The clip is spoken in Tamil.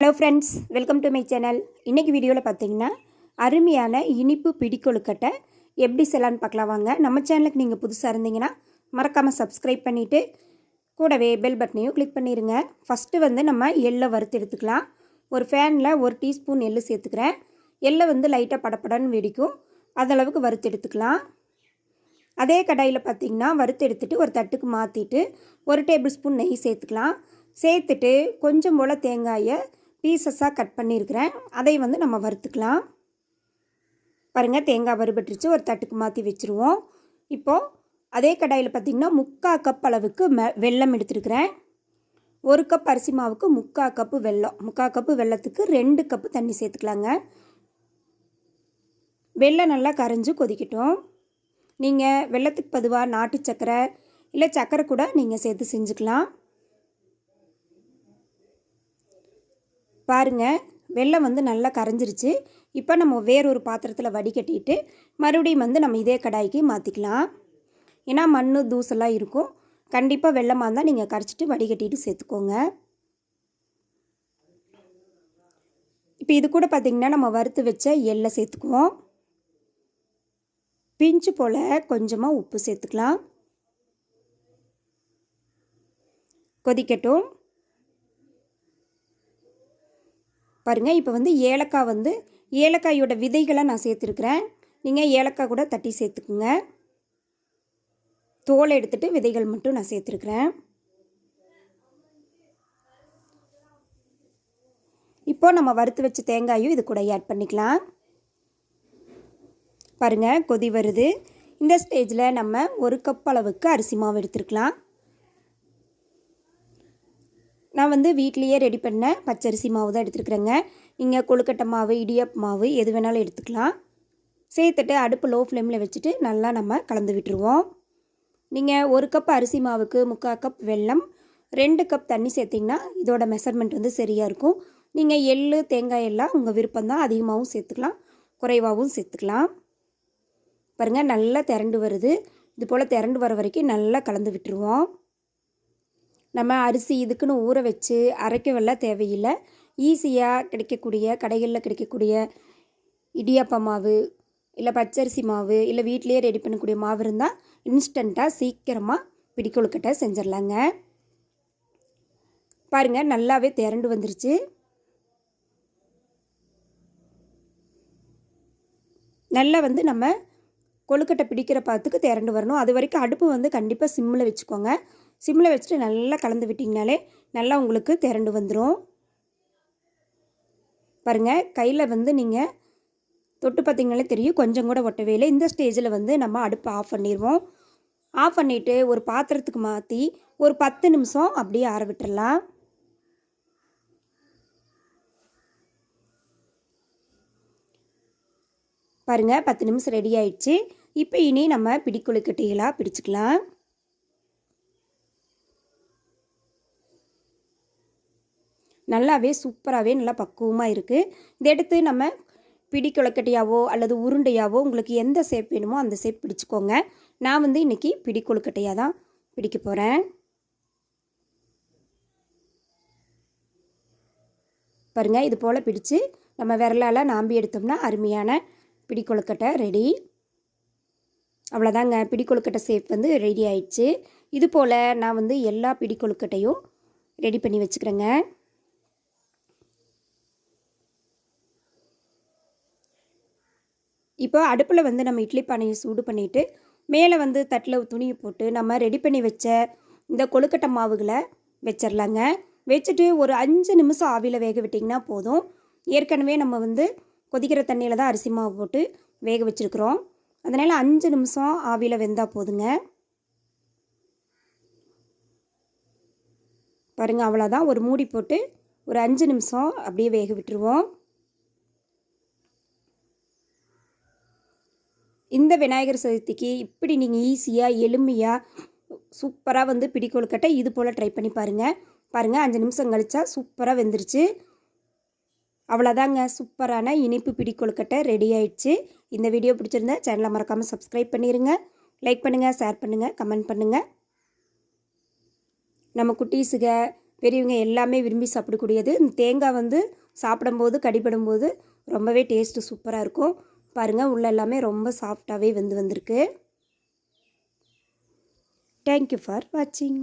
Hello friends welcome to my channel இன்றைக்கி வீடியோவில் பார்த்தீங்கன்னா அருமையான இனிப்பு பிடிக்கொழுக்கட்டை எப்படி செய்யலான்னு பார்க்கலாம் வாங்க. நம்ம சேனலுக்கு நீங்கள் புதுசாக இருந்தீங்கன்னா மறக்காமல் சப்ஸ்கிரைப் பண்ணிவிட்டு கூடவே பெல் பட்டனையும் கிளிக் பண்ணிடுங்க ஃபஸ்ட்டு வந்து நம்ம எள்ளை வறுத்து எடுத்துக்கலாம். ஒரு ஃபேனில் ஒரு டீஸ்பூன் எள்ளு சேர்த்துக்கிறேன். எள்ளை வந்து லைட்டாக படப்படன்னு வெடிக்கும். அதளவுக்கு வறுத்து எடுத்துக்கலாம். அதே கடாயில் பார்த்தீங்கன்னா வறுத்து எடுத்துகிட்டு ஒரு தட்டுக்கு மாற்றிட்டு ஒரு டேபிள் ஸ்பூன் நெய் சேர்த்துக்கலாம். சேர்த்துட்டு கொஞ்சம் போல் தேங்காயை பீசஸாக கட் பண்ணியிருக்கிறேன் அதை வந்து நம்ம வறுத்துக்கலாம். பாருங்கள் தேங்காய் வறுபட்டுருச்சு. ஒரு தட்டுக்கு மாற்றி வச்சுருவோம். இப்போது அதே கடாயில் பார்த்திங்கன்னா முக்கால் கப் அளவுக்கு மெ வெல்லம் எடுத்துருக்கிறேன். ஒரு கப் அரிசி மாவுக்கு முக்கால் கப்பு வெல்லம். முக்கால் கப்பு வெல்லத்துக்கு ரெண்டு கப்பு தண்ணி சேர்த்துக்கலாங்க. வெள்ளம் நல்லா கரைஞ்சி கொதிக்கட்டும். நீங்கள் வெள்ளத்துக்கு பதுவாக நாட்டு சக்கரை இல்லை சக்கரை கூட நீங்கள் சேர்த்து செஞ்சுக்கலாம். பாருங்கள் வெள்ளம் வந்து நல்லா கரைஞ்சிருச்சு. இப்போ நம்ம வேறொரு பாத்திரத்தில் வடிகட்டிட்டு மறுபடியும் வந்து நம்ம இதே கடாய்க்கு மாற்றிக்கலாம் ஏன்னா மண் தூசெல்லாம் இருக்கும். கண்டிப்பாக வெள்ளமாக இருந்தால் நீங்கள் கரைச்சிட்டு வடிகட்டிட்டு சேர்த்துக்கோங்க. இப்போ இது கூட பார்த்திங்கன்னா நம்ம வறுத்து வச்ச எள்ளை சேர்த்துக்குவோம். பிஞ்சு போல் கொஞ்சமாக உப்பு சேர்த்துக்கலாம். கொதிக்கட்டும். பாருங்கள் இப்போ வந்து ஏலக்காய் வந்து ஏலக்காயோட விதைகளை நான் சேர்த்துருக்குறேன். நீங்கள் ஏலக்காய் கூட தட்டி சேர்த்துக்குங்க. தோலை எடுத்துகிட்டு விதைகள் மட்டும் நான் சேர்த்துருக்குறேன். இப்போ நம்ம வறுத்து வச்ச தேங்காயும் இது கூட ஆட் பண்ணிக்கலாம். பாருங்கள் கொதி வருது. இந்த ஸ்டேஜில் நம்ம ஒரு கப் அளவுக்கு அரிசி மாவு எடுத்துருக்கலாம். நான் வந்து வீட்லேயே ரெடி பண்ண பச்சரிசி மாவு தான் எடுத்துருக்குறேங்க. நீங்கள் கொழுக்கட்டை மாவு இடியப் மாவு எது வேணாலும் எடுத்துக்கலாம். சேர்த்துட்டு அடுப்பு லோ ஃப்ளேமில் வச்சுட்டு நல்லா நம்ம கலந்து விட்டுருவோம். நீங்கள் ஒரு கப் அரிசி மாவுக்கு முக்கால் கப் வெல்லம் ரெண்டு கப் தண்ணி சேர்த்திங்கன்னா இதோட மெஷர்மெண்ட் வந்து சரியாக இருக்கும். நீங்கள் எள் தேங்காய் எல்லாம் உங்கள் விருப்பம் தான் அதிகமாகவும் சேர்த்துக்கலாம் குறைவாகவும் சேர்த்துக்கலாம். பாருங்கள் நல்லா திரண்டு வருது. இது போல் திரண்டு வர வரைக்கும் நல்லா கலந்து விட்டுருவோம். நம்ம அரிசி இதுக்குன்னு ஊற வச்சு அரைக்கவெல்லாம் தேவையில்லை. ஈஸியாக கிடைக்கக்கூடிய கடைகளில் கிடைக்கக்கூடிய இடியாப்ப மாவு இல்லை பச்சரிசி மாவு இல்லை வீட்லேயே ரெடி பண்ணக்கூடிய மாவு இருந்தால் இன்ஸ்டண்ட்டாக சீக்கிரமாக பிடிக்கொழுக்கட்டை செஞ்சிடலாங்க பாருங்கள் நல்லாவே திரண்டு வந்துருச்சு. நல்லா வந்து நம்ம கொழுக்கட்டை பிடிக்கிற பாத்துக்கு திரண்டு வரணும். அது வரைக்கும் அடுப்பு வந்து கண்டிப்பாக சிம்மில் வச்சுக்கோங்க. சிம்மில் வச்சுட்டு நல்லா கலந்து விட்டிங்கனாலே நல்லா உங்களுக்கு திரண்டு வந்துடும் பாருங்கள் கையில் வந்து நீங்கள் தொட்டு பார்த்திங்கனாலே தெரியும் கொஞ்சம் கூட ஒட்டவே இல்லை. இந்த ஸ்டேஜில் வந்து நம்ம அடுப்பை ஆஃப் பண்ணிடுவோம் ஆஃப் பண்ணிவிட்டு ஒரு பாத்திரத்துக்கு மாற்றி ஒரு பத்து நிமிஷம் அப்படியே ஆற விட்டுடலாம் பாருங்கள் பத்து நிமிஷம் ரெடி ஆயிடுச்சு. இப்போ இனி நம்ம பிடிக்குழு கட்டிகளாக பிடிச்சிக்கலாம். நல்லாவே சூப்பராகவே நல்லா பக்குவமாக இருக்குது இதை எடுத்து நம்ம பிடி கொழுக்கட்டையாவோ அல்லது உருண்டையாவோ உங்களுக்கு எந்த ஷேப் வேணுமோ அந்த ஷேப் பிடிச்சிக்கோங்க. நான் வந்து இன்றைக்கி பிடி கொழுக்கட்டையாக தான் பிடிக்க போகிறேன் பாருங்கள் இது போல் பிடிச்சு நம்ம விரலால் நாம்பி எடுத்தோம்னா அருமையான பிடி கொழுக்கட்டை ரெடி அவ்வளோதாங்க பிடி கொழுக்கட்டை ஷேப் வந்து ரெடி ஆயிடுச்சு. இது போல் நான் வந்து எல்லா பிடி கொழுக்கட்டையும் ரெடி பண்ணி வச்சுக்கிறேங்க. இப்போ அடுப்பில் வந்து நம்ம இட்லி பானையை சூடு பண்ணிவிட்டு மேலே வந்து தட்டில் துணியை போட்டு நம்ம ரெடி பண்ணி வச்ச இந்த கொழுக்கட்டை மாவுகளை வச்சிடலாங்க வச்சுட்டு ஒரு அஞ்சு நிமிஷம் ஆவியில் வேக விட்டிங்கன்னா போதும். ஏற்கனவே நம்ம வந்து கொதிக்கிற தண்ணியில் தான் அரிசி மாவு போட்டு வேக வச்சுருக்குறோம். அதனால் அஞ்சு நிமிஷம் ஆவியில் வெந்தால் போதுங்க. பாருங்கள் அவ்வளோதான் ஒரு மூடி போட்டு ஒரு அஞ்சு நிமிஷம் அப்படியே வேக விட்டுருவோம். இந்த விநாயகர் சதுர்த்திக்கு இப்படி நீங்கள் ஈஸியாக எளிமையாக சூப்பராக வந்து பிடி கொழுக்கட்டை இது போல் ட்ரை பண்ணி பாருங்கள் பாருங்கள் அஞ்சு நிமிஷம் கழிச்சா சூப்பராக வெந்துருச்சு. அவ்வளோதாங்க சூப்பரான இனிப்பு பிடிக்கொழுக்கட்டை ரெடி ஆயிடுச்சு. இந்த வீடியோ பிடிச்சிருந்தா சேனலை மறக்காமல் சப்ஸ்கிரைப் பண்ணிடுங்க லைக் பண்ணுங்கள் ஷேர் பண்ணுங்கள் கமெண்ட் பண்ணுங்கள் நம்ம குட்டீஸுக பெரியவங்க எல்லாமே விரும்பி சாப்பிடக்கூடியது. இந்த தேங்காய் வந்து சாப்பிடும்போது கடிபடும்போது ரொம்பவே டேஸ்ட்டு சூப்பராக இருக்கும். பாருங்கள் உள்ளே எல்லாமே ரொம்ப சாஃப்டாகவே வெந்து வந்திருக்கு. தேங்க்யூ ஃபார் வாட்சிங்